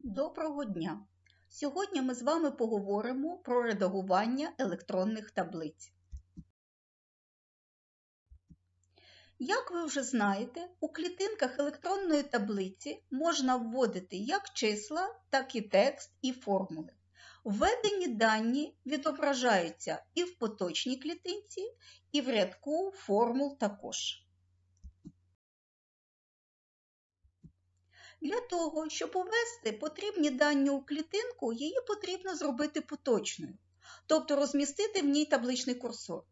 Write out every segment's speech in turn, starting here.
Доброго дня! Сьогодні ми з вами поговоримо про редагування електронних таблиць. Як ви вже знаєте, у клітинках електронної таблиці можна вводити як числа, так і текст і формули. Введені дані відображаються і в поточній клітинці, і в рядку формул також. Для того, щоб увести потрібні дані у клітинку, її потрібно зробити поточною, тобто розмістити в ній табличний курсор,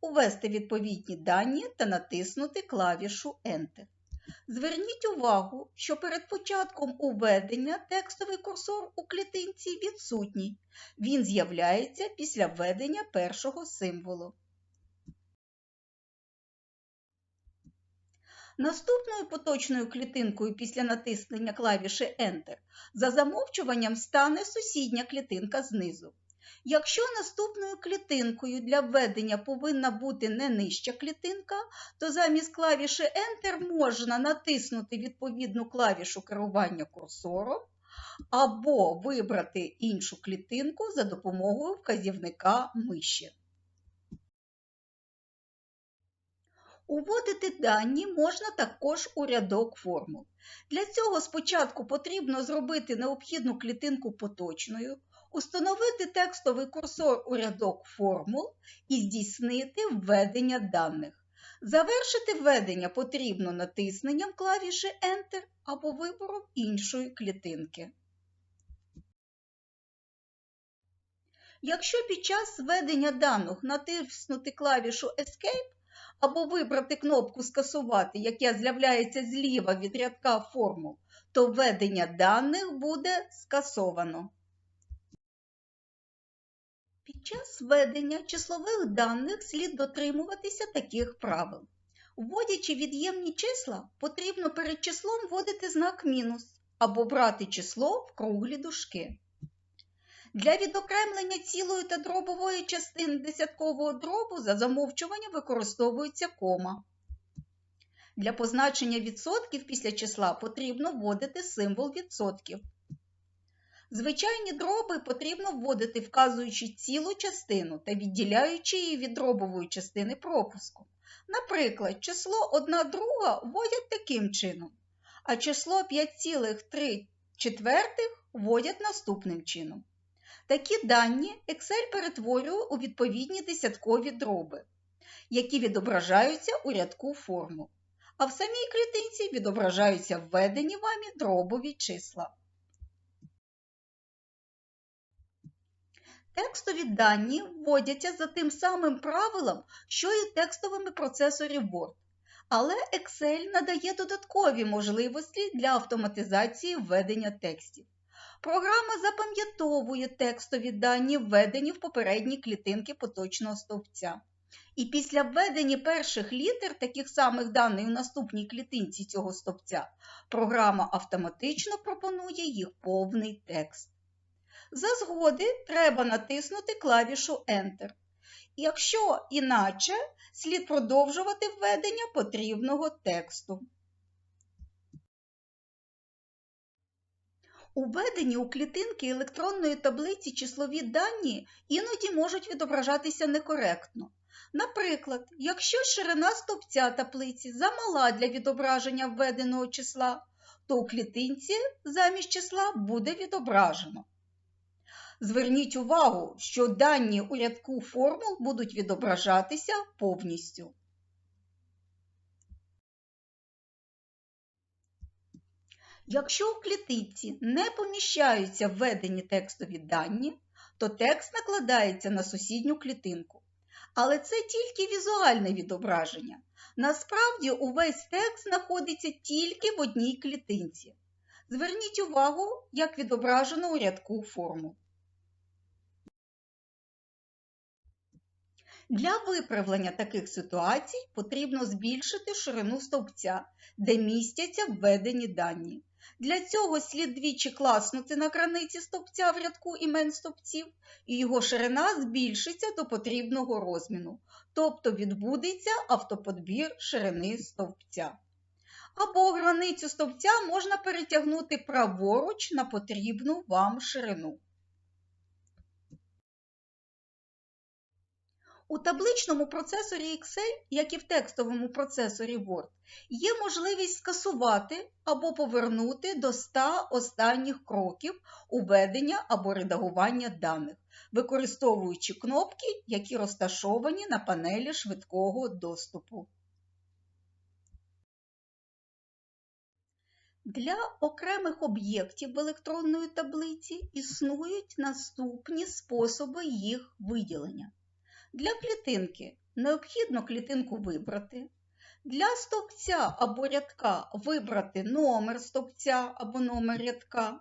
увести відповідні дані та натиснути клавішу Enter. Зверніть увагу, що перед початком уведення текстовий курсор у клітинці відсутній. Він з'являється після введення першого символу. Наступною поточною клітинкою після натиснення клавіші Enter за замовчуванням стане сусідня клітинка знизу. Якщо наступною клітинкою для введення повинна бути не нижча клітинка, то замість клавіші Enter можна натиснути відповідну клавішу керування курсором або вибрати іншу клітинку за допомогою вказівника миші. Уводити дані можна також у рядок формул. Для цього спочатку потрібно зробити необхідну клітинку поточною, установити текстовий курсор у рядок формул і здійснити введення даних. Завершити введення потрібно натисненням клавіші Enter або вибором іншої клітинки. Якщо під час введення даних натиснути клавішу Escape, або вибрати кнопку Скасувати, яка з'являється зліва від рядка формул, то введення даних буде скасовано. Під час введення числових даних слід дотримуватися таких правил. Вводячи від'ємні числа, потрібно перед числом вводити знак мінус або брати число в круглі дужки. Для відокремлення цілої та дробової частин десяткового дробу за замовчуванням використовується кома. Для позначення відсотків після числа потрібно вводити символ відсотків. Звичайні дроби потрібно вводити, вказуючи цілу частину та відділяючи її від дробової частини пропуску. Наприклад, число 1 друга вводять таким чином, а число 5,3 четвертих вводять наступним чином. Такі дані Excel перетворює у відповідні десяткові дроби, які відображаються у рядку формул, а в самій клітинці відображаються введені вами дробові числа. Текстові дані вводяться за тим самим правилом, що і текстовими процесорі Word, але Excel надає додаткові можливості для автоматизації введення текстів. Програма запам'ятовує текстові дані, введені в попередні клітинки поточного стовпця. І після введення перших літер таких самих даних у наступній клітинці цього стовпця, програма автоматично пропонує їх повний текст. За згоди треба натиснути клавішу Enter. Якщо іначе, слід продовжувати введення потрібного тексту. Уведені у клітинки електронної таблиці числові дані іноді можуть відображатися некоректно. Наприклад, якщо ширина стовпця таблиці замала для відображення введеного числа, то у клітинці замість числа буде відображено. Зверніть увагу, що дані у рядку формул будуть відображатися повністю. Якщо у клітинці не поміщаються введені текстові дані, то текст накладається на сусідню клітинку. Але це тільки візуальне відображення. Насправді увесь текст знаходиться тільки в одній клітинці. Зверніть увагу, як відображено у рядку формул. Для виправлення таких ситуацій потрібно збільшити ширину стовпця, де містяться введені дані. Для цього слід двічі класнути на краниці стовпця в рядку імен стовпців, і його ширина збільшиться до потрібного розміру, тобто відбудеться автоподбір ширини стовпця. або границю стовпця можна перетягнути праворуч на потрібну вам ширину. У табличному процесорі Excel, як і в текстовому процесорі Word, є можливість скасувати або повернути до 100 останніх кроків уведення або редагування даних, використовуючи кнопки, які розташовані на панелі швидкого доступу. Для окремих об'єктів в електронної таблиці існують наступні способи їх виділення. Для клітинки необхідно клітинку вибрати. Для стовпця або рядка вибрати номер стовпця або номер рядка.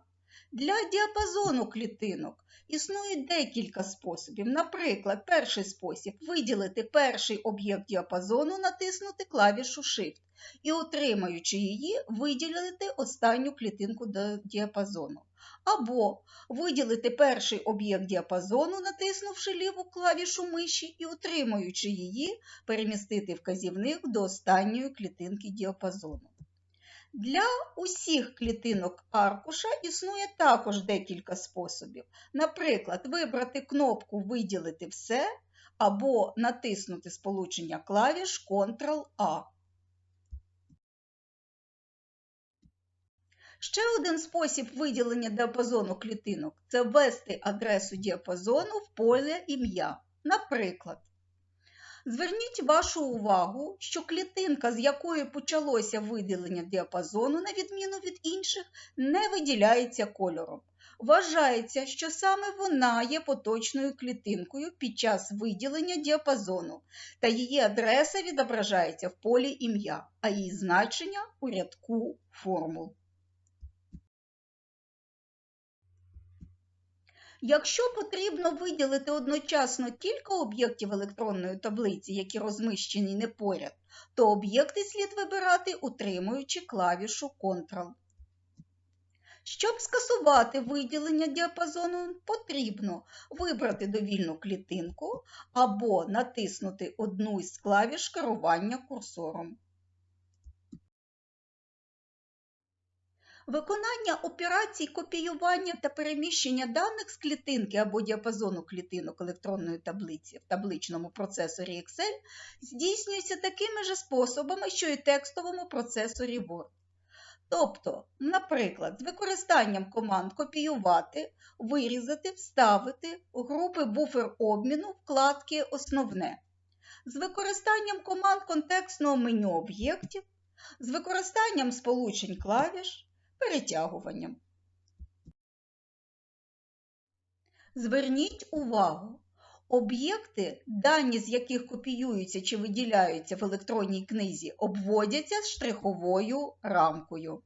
Для діапазону клітинок існує декілька способів. Наприклад, перший спосіб виділити перший об'єкт діапазону, натиснути клавішу Shift і, отримаючи її, виділити останню клітинку до діапазону. Або виділити перший об'єкт діапазону, натиснувши ліву клавішу миші і, утримуючи її, перемістити вказівник до останньої клітинки діапазону. Для усіх клітинок аркуша існує також декілька способів. Наприклад, вибрати кнопку Виділити все або натиснути сполучення клавіш Ctrl-A. Ще один спосіб виділення діапазону клітинок це ввести адресу діапазону в поле ім'я. Наприклад, зверніть вашу увагу, що клітинка, з якої почалося виділення діапазону, на відміну від інших, не виділяється кольором. Вважається, що саме вона є поточною клітинкою під час виділення діапазону, та її адреса відображається в полі ім'я, а її значення у рядку формул. Якщо потрібно виділити одночасно кілька об'єктів електронної таблиці, які розміщені не поряд, то об'єкти слід вибирати, утримуючи клавішу Ctrl. Щоб скасувати виділення діапазону, потрібно вибрати довільну клітинку або натиснути одну із клавіш керування курсором. Виконання операцій копіювання та переміщення даних з клітинки або діапазону клітинок електронної таблиці в табличному процесорі Excel здійснюється такими ж способами, що і текстовому процесорі Word. Тобто, наприклад, з використанням команд копіювати, вирізати, вставити групи буфер обміну вкладки Основне, з використанням команд контекстного меню об'єктів, з використанням сполучень клавіш перетягуванням. Зверніть увагу, об'єкти, дані з яких копіюються чи виділяються в електронній книзі, обводяться штриховою рамкою.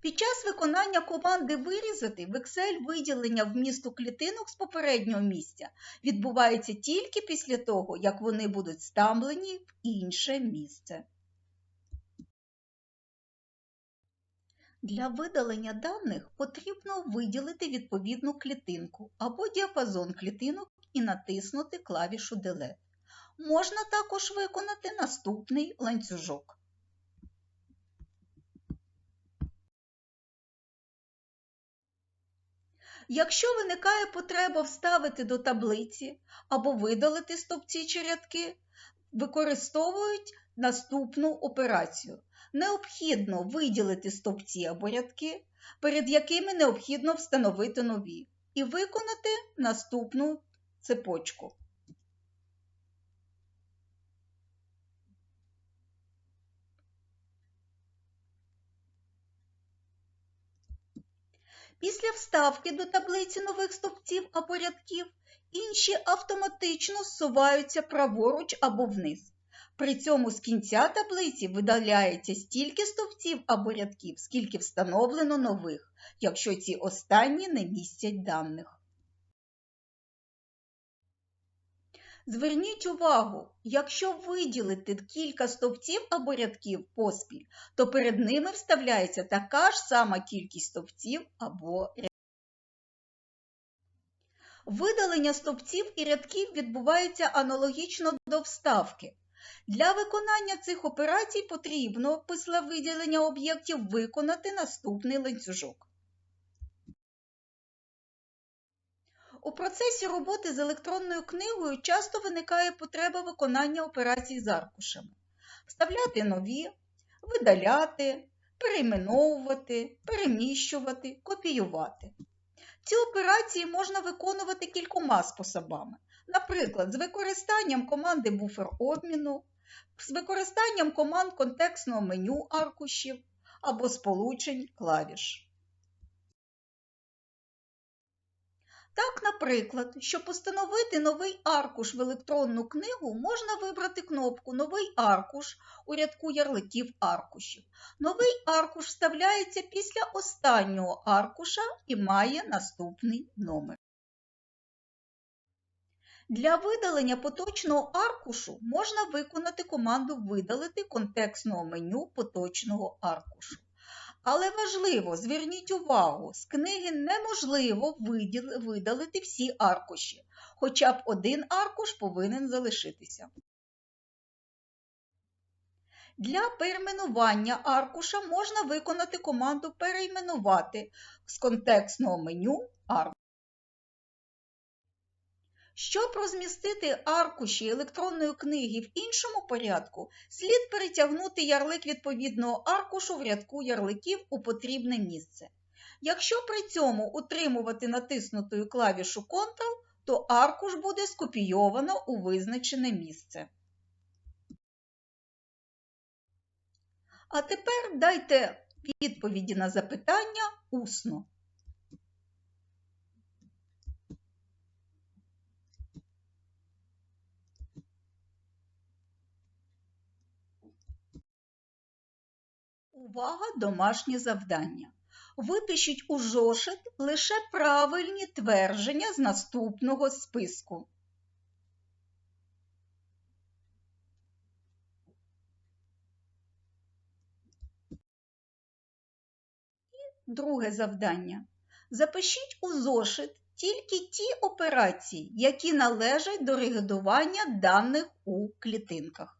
Під час виконання команди Вирізати в Excel виділення вмісту клітинок з попереднього місця відбувається тільки після того, як вони будуть вставлені в інше місце. Для видалення даних потрібно виділити відповідну клітинку або діапазон клітинок і натиснути клавішу Delete. Можна також виконати наступний ланцюжок. Якщо виникає потреба вставити до таблиці або видалити стовпці чи рядки, використовують наступну операцію. Необхідно виділити стовпці або рядки, перед якими необхідно встановити нові, і виконати наступну цепочку. Після вставки до таблиці нових стовпців або рядків інші автоматично зсуваються праворуч або вниз. При цьому з кінця таблиці видаляється стільки стовпців або рядків, скільки встановлено нових, якщо ці останні не містять даних. Зверніть увагу, якщо виділити кілька стовпців або рядків поспіль, то перед ними вставляється така ж сама кількість стовпців або рядків. Видалення стовпців і рядків відбувається аналогічно до вставки. Для виконання цих операцій потрібно після виділення об'єктів виконати наступний ланцюжок. У процесі роботи з електронною книгою часто виникає потреба виконання операцій з аркушами. Вставляти нові, видаляти, перейменовувати, переміщувати, копіювати. Ці операції можна виконувати кількома способами, наприклад, з використанням команди буфер обміну, з використанням команд контекстного меню аркушів або сполучень клавіш. Так, наприклад, щоб установити новий аркуш в електронну книгу, можна вибрати кнопку Новий аркуш у рядку ярликів аркушів. Новий аркуш вставляється після останнього аркуша і має наступний номер. Для видалення поточного аркушу можна виконати команду Видалити контекстного меню поточного аркушу. Але важливо, зверніть увагу, з книги неможливо видалити всі аркуші, хоча б один аркуш повинен залишитися. Для перейменування аркуша можна виконати команду Перейменувати з контекстного меню аркуш. Щоб розмістити аркуші електронної книги в іншому порядку, слід перетягнути ярлик відповідного аркушу в рядку ярликів у потрібне місце. Якщо при цьому утримувати натиснутою клавішу Ctrl, то аркуш буде скопійовано у визначене місце. А тепер дайте відповіді на запитання усно. Увага, домашнє завдання. Випишіть у зошит лише правильні твердження з наступного списку. І друге завдання. Запишіть у зошит тільки ті операції, які належать до регулювання даних у клітинках.